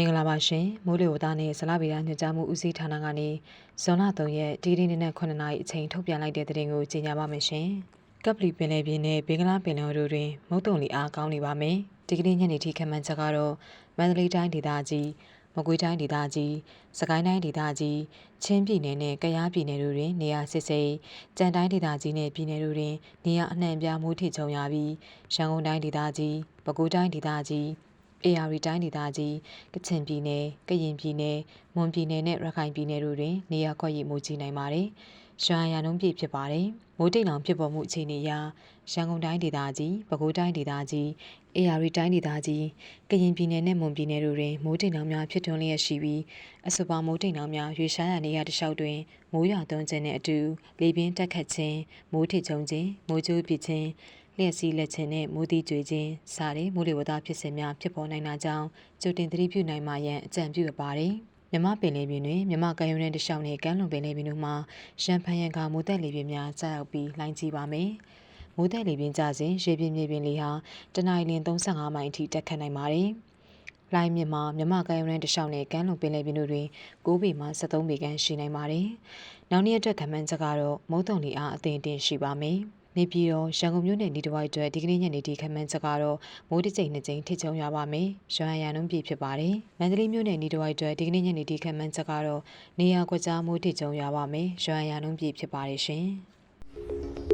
င်္ဂလာပါရှင်မိုးလေဝသနဲ့ဇလဗေဒညွှန်ကြားမှုဦးစီးဌာနကနေဇွန်လ3ရက်ဒီဒီနေ့နဲ့9နာရီအချိန်ထုတ်ပြန်လိုက်တဲ့သတင်းကိုကြေညာပါမယ်ရှင်ကပ်ပလီပင်လယ်ပြင်နဲ့ဘင်္ဂလားပင်လယ်အော်တို့တွင်မုတ်တုံလီအားကောင်းနေပါမယ်ဒီကနေ့ညနေထိခန့်မှန်းချက်ကတော့မန္တလေးတိုင်းဒေသကြီးမကွေးတိုင်းဒေသကြီးစကိုင်းတိုင်းဒေသကြီးချင်းပြည်နယ်နဲ့ကယားပြည်နယ်တို့တွင်နေရာစစ်စိပ်ကြံတိုင်းဒေသကြီးနဲ့ပြည်နယ်တို့တွင်နေရာအနှံ့အပြားမိုးထစ်ချုံရပြီးရန်ကုန်တိုင်းဒေသကြီးပဲခူးတိုင်းဒေသကြီး AR တိုင်းဒေသကြီးကချင်ပြည်နယ်ကရင်ပြည်နယ်မွန်ပြည်နယ်နဲ့ရခိုင်ပြည်နယ်တို့တွင်နေရာကွက်ရီမိုးကြီးနိုင်ပါတယ်။ရွာရန်လုံးပြည့်ဖြစ်ပါတယ်။မိုးတိမ်လောင်ဖြစ်ပေါ်မှုအခြေအနေအရရန်ကုန်တိုင်းဒေသကြီးပဲခူးတိုင်းဒေသကြီး AR တိုင်းဒေသကြီးကရင်ပြည်နယ်နဲ့မွန်ပြည်နယ်တို့တွင်မိုးတိမ်လောင်များဖြစ်ထွန်းလျက်ရှိပြီးအဆိုပါမိုးတိမ်လောင်များရွေရှားရနေရတစ်လျှောက်တွင်မိုးရွာသွန်းခြင်းနှင့်အတူလေပြင်းတက်ခတ်ခြင်းမိုးထစ်ချုံခြင်းမိုးကြိုးပစ်ခြင်း လျှက်စီးလက်ခြင်းနဲ့မိုးတီးကြွေခြင်းစတဲ့မိုးလေဝသဖြစ်စဉ်များဖြစ်ပေါ်နိုင်တာကြောင့်ကြိုတင်သတိပြုနိုင်မှရန်အကြံပြုအပ်ပါတယ်။မြမပင်လယ်ပြင်တွင်မြမကမ်းရိုးတန်းတစ်လျှောက်နဲ့ကမ်းလွန်ပင်လယ်ပြင်တို့မှာရန်ဖန်ရန်ကမိုးတက်လေပြင်းများကျရောက်ပြီးလှိုင်းကြီးပါမယ်။မိုးတက်လေပြင်းကျစဉ်ရေပြင်မြေပြင်လေဟာတနအီလ35မိုင်အထိတက်ခတ်နိုင်ပါတယ်။လိုင်းမြစ်မှာမြမကမ်းရိုးတန်းတစ်လျှောက်နဲ့ကမ်းလွန်ပင်လယ်ပြင်တို့တွင်9ပေမှ73ပေခန့်ရှိနိုင်ပါတယ်။နောက်နေ့အတွက်ခန့်မှန်းချက်ကတော့မုတ်တုံလီအားအသင့်အတင်ရှိပါမယ်။ နေပြည်တော်ရန်ကုန်မြို့နယ်ဒီတစ်ဝိုက်အတွက်ဒီကနေ့ညနေဒီခန့်မှန်းချက်ကတော့မိုးတစ်ကြိမ်နှစ်ကြိမ်ထစ်ချုံရပါမယ်။ရွာရန်နှုန်းပြည့်ဖြစ်ပါတယ်။မန္တလေးမြို့နယ်ဒီတစ်ဝိုက်အတွက်ဒီကနေ့ညနေဒီခန့်မှန်းချက်ကတော့နေရာကွက်ကြားမိုးထစ်ချုံရပါမယ်။ရွာရန်နှုန်းပြည့်ဖြစ်ပါတယ်ရှင်။